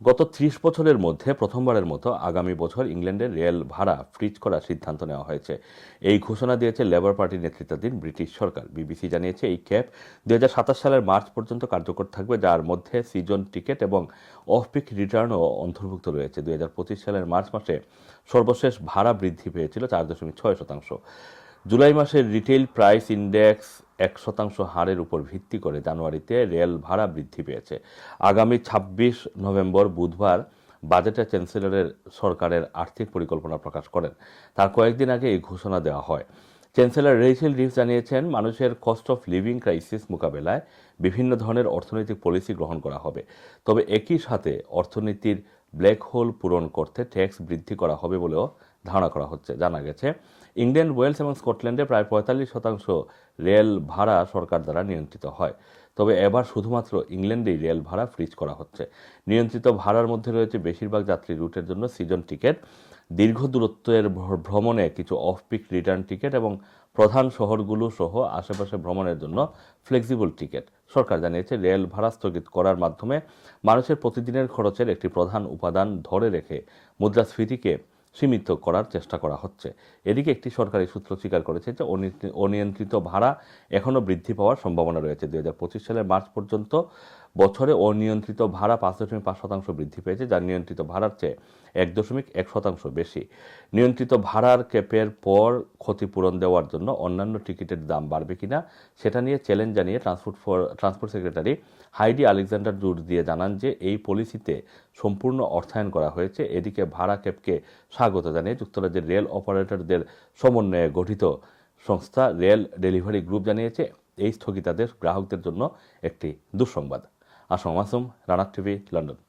গত ত্রিশ বছরের মধ্যে প্রথমবারের মতো আগামী বছর ইংল্যান্ডের রেল ভাড়া ফ্রিজ করার সিদ্ধান্ত নেওয়া হয়েছে। এই ঘোষণা দিয়েছে লেবার পার্টির নেতৃত্বাধীন ব্রিটিশ সরকার। বিবিসি জানিয়েছে এই ক্যাপ দুই হাজার সাতাশ সালের মার্চ পর্যন্ত কার্যকর থাকবে, যার মধ্যে সিজন টিকিট এবং অফ পিক রিটার্নও অন্তর্ভুক্ত রয়েছে। দুই হাজার পঁচিশ সালের মার্চ মাসে সর্বশেষ ভাড়া বৃদ্ধি পেয়েছিল চার দশমিক ছয় শতাংশ। জুলাই মাসের রিটেল প্রাইস ইন্ডেক্স এক শতাংশ হারের উপর ভিত্তি করে জানুয়ারিতে রেল ভাড়া বৃদ্ধি পেয়েছে। আগামী ছাব্বিশ নভেম্বর বুধবার বাজেটে চ্যান্সেলরের সরকারের আর্থিক পরিকল্পনা প্রকাশ করেন। তার কয়েকদিন আগে এই ঘোষণা দেওয়া হয়। চ্যান্সেলর রেইচেল রিভস জানিয়েছেন, মানুষের কস্ট অফ লিভিং ক্রাইসিস মোকাবেলায় বিভিন্ন ধরনের অর্থনৈতিক পলিসি গ্রহণ করা হবে। তবে একই সাথে অর্থনীতির ব্ল্যাক হোল পূরণ করতে ট্যাক্স বৃদ্ধি করা হবে বলেও ধারণা করা হচ্ছে, জানা গেছে। ইংল্যান্ড, ওয়েলস এবং স্কটল্যান্ডে প্রায় পঁয়তাল্লিশ শতাংশ রেল ভাড়া সরকার দ্বারা নিয়ন্ত্রিত হয়। তবে এবার শুধুমাত্র ইংল্যান্ডেই রেল ভাড়া ফ্রিজ করা হচ্ছে। নিয়ন্ত্রিত ভাড়ার মধ্যে রয়েছে বেশিরভাগ যাত্রী রুটের জন্য সিজন টিকিট দীর্ঘ দূরত্বের ভ্র- ভ্রমণে কিছু অফ পিক রিটার্ন টিকিট এবং প্রধান শহরগুলো সহ আশেপাশে ভ্রমণের জন্য ফ্লেক্সিবল টিকিট সরকার জানিয়েছে রেল ভাড়া স্থগিত করার মাধ্যমে মানুষের প্রতিদিনের খরচের একটি প্রধান উপাদান ধরে রেখে মুদ্রাস্ফীতিকে সীমিত করার চেষ্টা করা হচ্ছে। এদিকে একটি সরকারি সূত্র স্বীকার করেছে যে অনিয়ন্ত্রিত ভাড়া এখনও বৃদ্ধি পাওয়ার সম্ভাবনা রয়েছে। দু হাজার পঁচিশ সালের মার্চ পর্যন্ত বছরে অনিয়ন্ত্রিত ভাড়া পাঁচ দশমিক পাঁচ শতাংশ বৃদ্ধি পেয়েছে, যা নিয়ন্ত্রিত ভাড়ার চেয়ে এক দশমিক এক শতাংশ বেশি। নিয়ন্ত্রিত ভাড়ার ক্যাপের পর ক্ষতিপূরণ দেওয়ার জন্য অন্যান্য টিকিটের দাম বাড়বে কিনা সেটা নিয়ে চ্যালেঞ্জ জানিয়ে transport for transport secretary Heidi Alexander জোর দিয়ে জানান যে এই পলিসিতে সম্পূর্ণ অর্থায়ন করা হয়েছে। এদিকে ভাড়া ক্যাবকে স্বাগত জানিয়ে যুক্তরাজ্যের রেল অপারেটরদের সমন্বয়ে গঠিত সংস্থা রেল ডেলিভারি গ্রুপ জানিয়েছে, এই স্থগিতাদেশ গ্রাহকদের জন্য একটি দুঃসংবাদ। Assam Masum Rana TV, London.